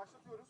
başlatıyoruz.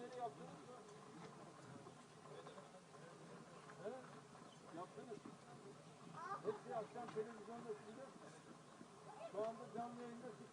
Çekimleri yaptınız mı? He? Yaptınız. Hepsi akşam televizyonda çıktı. Şu anda canlı yayında çıktı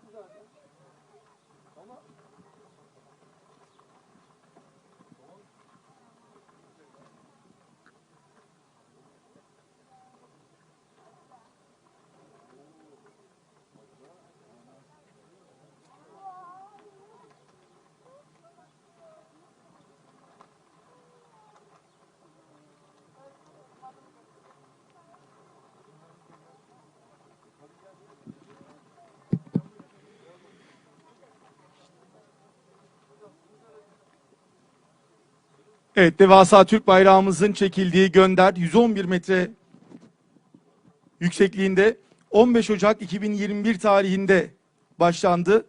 Evet, devasa Türk bayrağımızın çekildiği gönder 111 metre yüksekliğinde 15 Ocak 2021 tarihinde başlandı.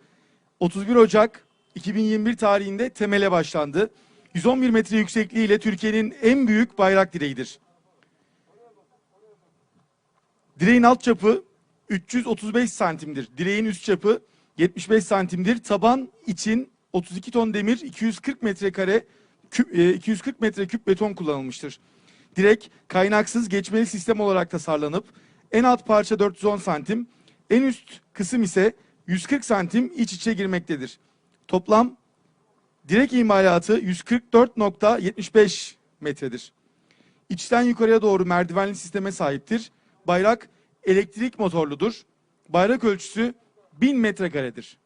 31 Ocak 2021 tarihinde temele başlandı. 111 metre yüksekliğiyle Türkiye'nin en büyük bayrak direğidir. Direğin alt çapı 335 santimdir. Direğin üst çapı 75 santimdir. Taban için 32 ton demir, 240 metrekare 240 metre küp beton kullanılmıştır. Direk kaynaksız geçmeli sistem olarak tasarlanıp en alt parça 410 santim, en üst kısım ise 140 santim iç içe girmektedir. Toplam direk imalatı 144.75 metredir. İçten yukarıya doğru merdivenli sisteme sahiptir. Bayrak elektrik motorludur. Bayrak ölçüsü 1000 metrekaredir.